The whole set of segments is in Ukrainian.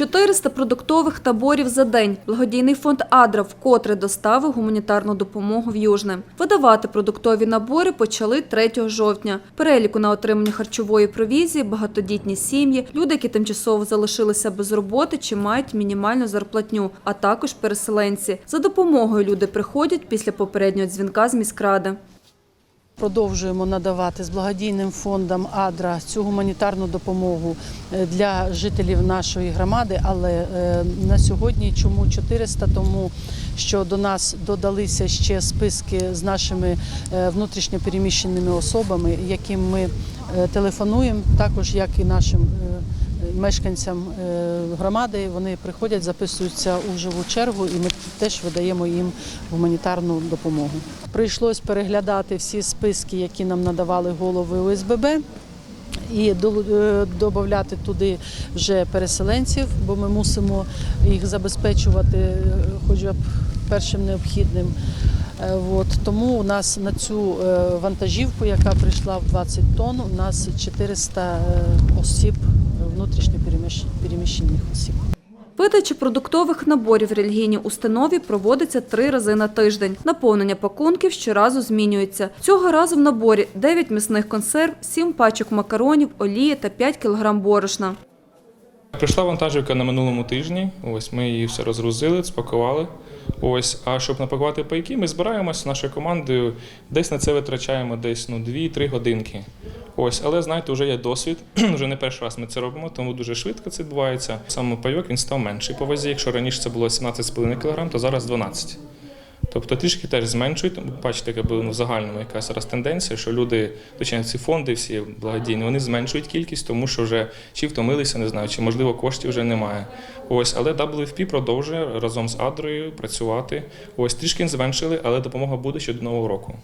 400 продуктових таборів за день. Благодійний фонд Адра вкотре доставив гуманітарну допомогу в Южне. Видавати продуктові набори почали 3 жовтня. Переліку на отримання харчової провізії, багатодітні сім'ї, люди, які тимчасово залишилися без роботи чи мають мінімальну зарплатню, а також переселенці. За допомогою люди приходять після попереднього дзвінка з міськради. Продовжуємо надавати з благодійним фондом Адра цю гуманітарну допомогу е, для жителів нашої громади. Але е, на сьогодні чому 400? Тому що до нас додалися ще списки з нашими е, внутрішньо переміщеними особами, яким ми телефонуємо, також як і нашим. Е, Мешканцям е, громади вони приходять, записуються у живу чергу, і ми теж видаємо їм гуманітарну допомогу. Прийшлось переглядати всі списки, які нам надавали голови ОСББ, і додати туди вже переселенців, бо ми мусимо їх забезпечувати е, хоча б першим необхідним. Е, От, тому у нас на цю е, вантажівку, яка прийшла в 20 тонн, у нас 400 е, осіб, внутрішньо переміщених осіб. Видача продуктових наборів в релігійній установі проводиться три рази на тиждень. Наповнення пакунків щоразу змінюється. Цього разу в наборі 9 м'ясних консерв, 7 пачок макаронів, олії та 5 кг борошна. Прийшла вантажівка на минулому тижні. Ось ми її все розгрузили, спакували. Ось, а щоб напакувати пайки, ми збираємося нашою командою. Десь на це витрачаємо десь ну 2-3 годинки. Ось, але знаєте, вже є досвід. вже не перший раз ми це робимо, тому дуже швидко це відбувається. Саме пайок він став менший по вазі. Якщо раніше це було 17,5 кг, то зараз 12. Тобто трішки теж зменшують. Бачите, яка була ну, загальному якась зараз тенденція, що люди, точніше, ці фонди всі благодійні, вони зменшують кількість, тому що вже чи втомилися, не знаю, чи можливо коштів вже немає. Ось, але WFP продовжує разом з Адрою працювати. Ось трішки зменшили, але допомога буде ще до нового року.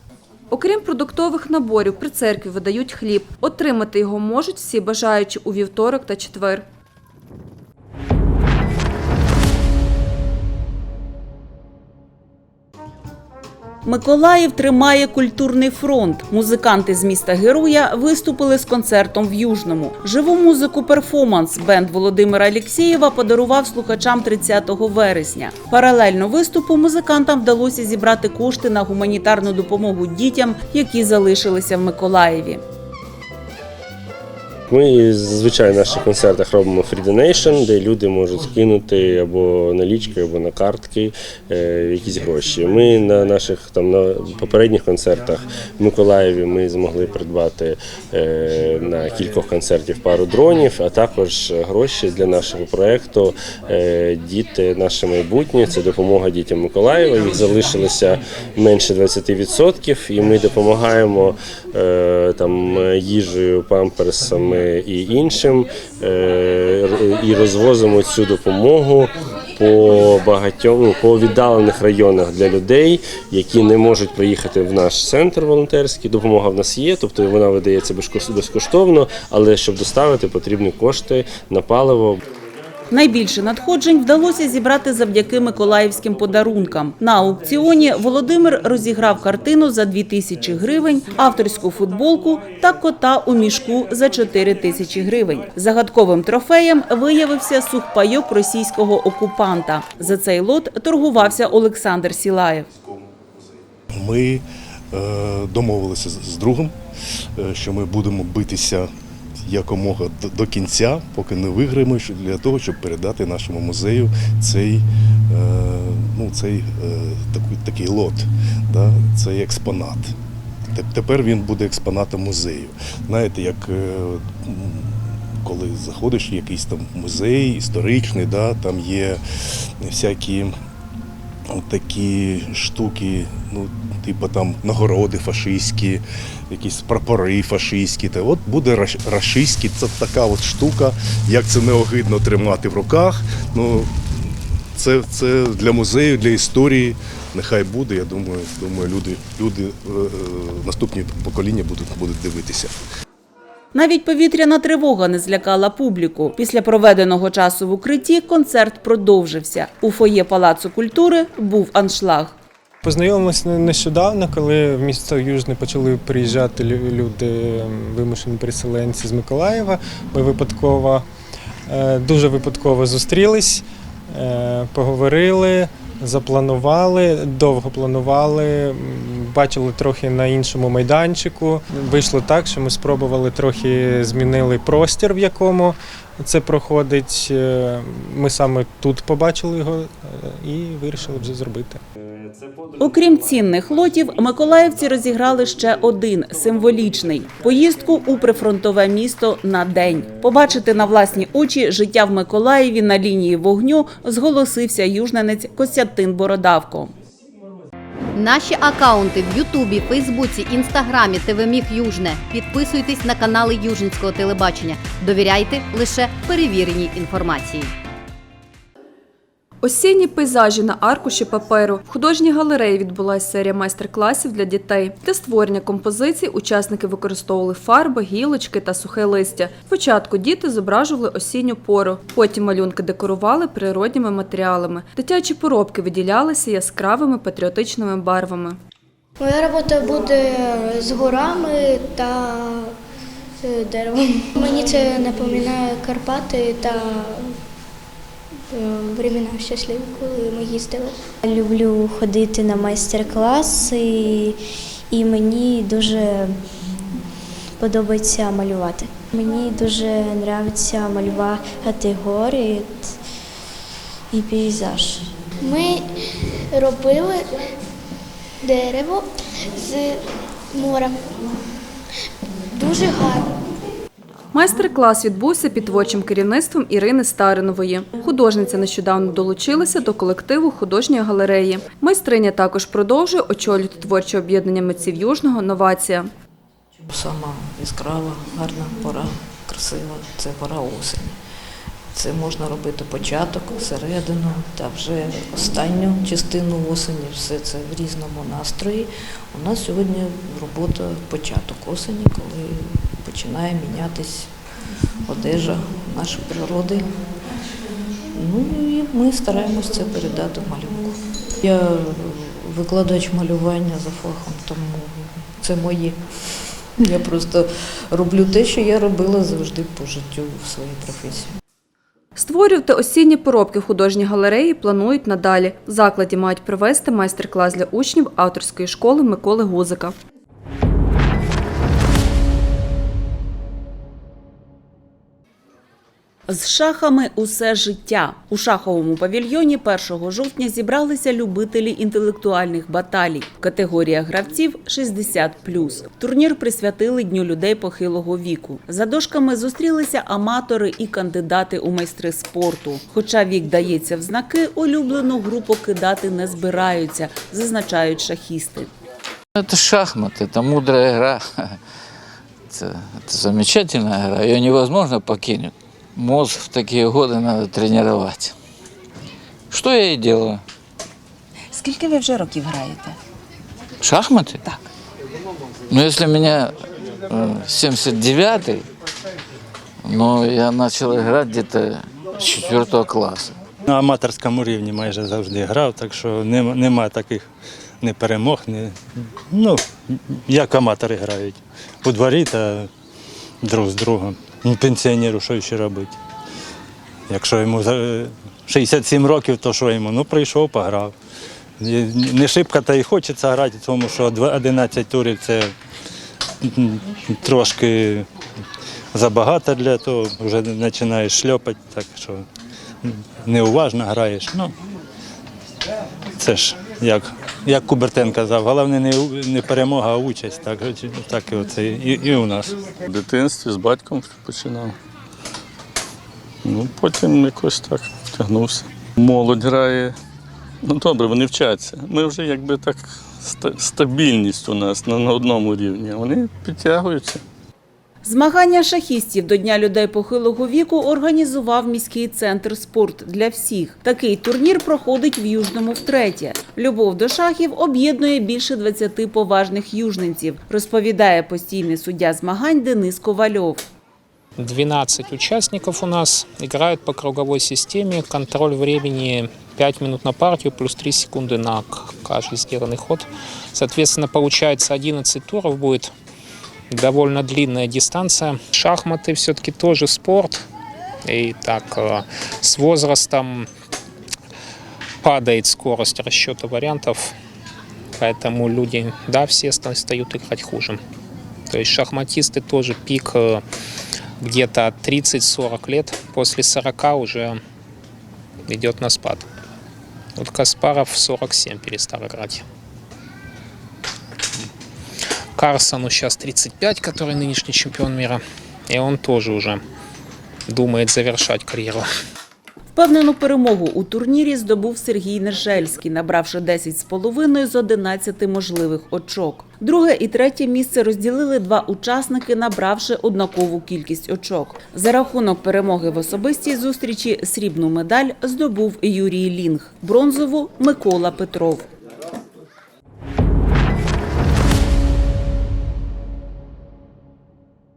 Окрім продуктових наборів, при церкві видають хліб. Отримати його можуть всі бажаючі у вівторок та четвер. Миколаїв тримає культурний фронт. Музиканти з міста Героя виступили з концертом в Южному. Живу музику перформанс бенд Володимира Алєксєєва подарував слухачам 30 вересня. Паралельно виступу музикантам вдалося зібрати кошти на гуманітарну допомогу дітям, які залишилися в Миколаєві. Ми зазвичай в наших концертах робимо donation, де люди можуть скинути або налічки, або на картки е, якісь гроші. Ми на наших там на попередніх концертах в Миколаєві ми змогли придбати е, на кількох концертів пару дронів, а також гроші для нашого проекту е, Діти наше майбутнє. Це допомога дітям Миколаєва. Їх залишилося менше 20%, і ми допомагаємо там їжею, памперсами і іншим, е, і розвозимо цю допомогу по багатьом ну, по віддалених районах для людей, які не можуть приїхати в наш центр волонтерський. Допомога в нас є, тобто вона видається безкош- безкоштовно, але щоб доставити, потрібні кошти на паливо. Найбільше надходжень вдалося зібрати завдяки миколаївським подарункам. На аукціоні Володимир розіграв картину за 2 тисячі гривень, авторську футболку та кота у мішку за 4 тисячі гривень. Загадковим трофеєм виявився сухпайок російського окупанта. За цей лот торгувався Олександр Сілаєв. Ми е, домовилися з другом, е, що ми будемо битися якомога до, кінця, поки не виграємо, для того, щоб передати нашому музею цей, е, ну, цей е, такий, такий лот, да, цей експонат. Тепер він буде експонатом музею. Знаєте, як е, коли заходиш в якийсь там музей історичний, да, там є всякі такі штуки, ну, типу там нагороди фашистські, якісь прапори фашистські. Та от буде раш- рашистський, це така от штука, як це неогидно тримати в руках. Ну, це, це для музею, для історії. Нехай буде. Я думаю, думаю, люди, люди е, е, наступні покоління будуть, будуть дивитися. Навіть повітряна тривога не злякала публіку. Після проведеного часу в укритті концерт продовжився. У фоє Палацу культури був аншлаг. Познайомилися нещодавно, коли в місто Южне почали приїжджати люди, вимушені переселенці з Миколаєва. Ми випадково Е, Дуже випадково зустрілись, е, поговорили, запланували, довго планували, бачили трохи на іншому майданчику. Вийшло так, що ми спробували трохи змінили простір, в якому це проходить. Е, Ми саме тут побачили його е, і вирішили вже зробити. Окрім цінних лотів, миколаївці розіграли ще один символічний поїздку у прифронтове місто на день. Побачити на власні очі життя в Миколаєві на лінії вогню зголосився южненець Костянтин Бородавко. Наші акаунти в Ютубі, Фейсбуці, Інстаграмі, ТВ Міг Южне. Підписуйтесь на канали Южницького телебачення. Довіряйте лише перевіреній інформації. Осінні пейзажі на аркуші паперу. В художній галереї відбулася серія майстер-класів для дітей. Для створення композицій учасники використовували фарби, гілочки та сухе листя. Спочатку діти зображували осінню пору, потім малюнки декорували природніми матеріалами. Дитячі поробки виділялися яскравими патріотичними барвами. Моя робота буде з горами та е, деревом. Мені це напоминає Карпати та времена щасливі, коли ми їздили. Люблю ходити на майстер-класи, і мені дуже подобається малювати. Мені дуже подобається малювати гори і пейзаж. Ми робили дерево з морем. Дуже гарно. Майстер-клас відбувся під творчим керівництвом Ірини Старинової. Художниця нещодавно долучилася до колективу художньої галереї. Майстриня також продовжує очолювати творче об'єднання митців Южного Новація. Сама яскрава, гарна пора, красива, це пора осені. Це можна робити початок, середину та вже останню частину осені. Все це в різному настрої. У нас сьогодні робота початок осені, коли починає мінятись одежа нашої природи. Ну і ми стараємось це передати малюнку. Я викладач малювання за фахом, тому це моє. Я просто роблю те, що я робила завжди по життю в своїй професії. Створювати осінні поробки в художній галереї планують надалі. В закладі мають провести майстер-клас для учнів авторської школи Миколи Гузика. З шахами усе життя. У шаховому павільйоні 1 жовтня зібралися любителі інтелектуальних баталій. Категорія гравців 60+. Турнір присвятили Дню людей похилого віку. За дошками зустрілися аматори і кандидати у майстри спорту. Хоча вік дається в знаки, улюблену гру покидати не збираються, зазначають шахісти. Это шахматы, это мудрая игра. Это, это замечательная игра. Ее невозможно покинуть. Мозг в такие годы надо тренировать. Что я и делаю. Скільки ви вже років граєте? Шахматы? Так. Ну, если меня э, 79-й, но я начал играть где-то с 4 класса. На аматорському рівні майже завжди грав, так що нема, нема таких ні перемог, ні, ну, як аматори грають. У дворі та друг з другом. Ну, Пенсіонеру що ще робити? Якщо йому 67 років, то що йому? Ну, прийшов, пограв. Не шибко та й хочеться грати, тому що 11 турів це трошки забагато для того, вже починаєш шльопати, так що неуважно граєш. Ну, це ж як, як Кубертен казав, головне не, не перемога, а участь. Так, так і, оце, і, і у нас. В дитинстві з батьком починав. Ну, потім якось так втягнувся. Молодь грає. Ну добре, вони вчаться. Ми вже якби так ста- стабільність у нас на, на одному рівні. Вони підтягуються. Змагання шахістів до Дня людей похилого віку організував міський центр спорт для всіх. Такий турнір проходить в Южному втретє. Любов до шахів об'єднує більше 20 поважних южненців, розповідає постійний суддя змагань Денис Ковальов. 12 участников у нас играют по круговой системе. Контроль времени 5 минут на партию плюс 3 секунды на к- каждый сделанный ход. Соответственно, получается 11 туров будет. Довольно длинная дистанция. Шахматы все-таки тоже спорт. И так э, с возрастом падает скорость расчета вариантов, поэтому люди, да, все ста- стают играть хуже. То есть шахматисты тоже пик э, где-то 30-40 лет, после 40 уже идет на спад. Вот Каспаров в 47 перестал играть. Карсону сейчас 35, который нынешний чемпион мира. И он тоже уже думает завершать карьеру. Впевнену перемогу у турнірі здобув Сергій Нержельський, набравши 10,5 з 11 можливих очок. Друге і третє місце розділили два учасники, набравши однакову кількість очок. За рахунок перемоги в особистій зустрічі срібну медаль здобув Юрій Лінг, бронзову Микола Петров.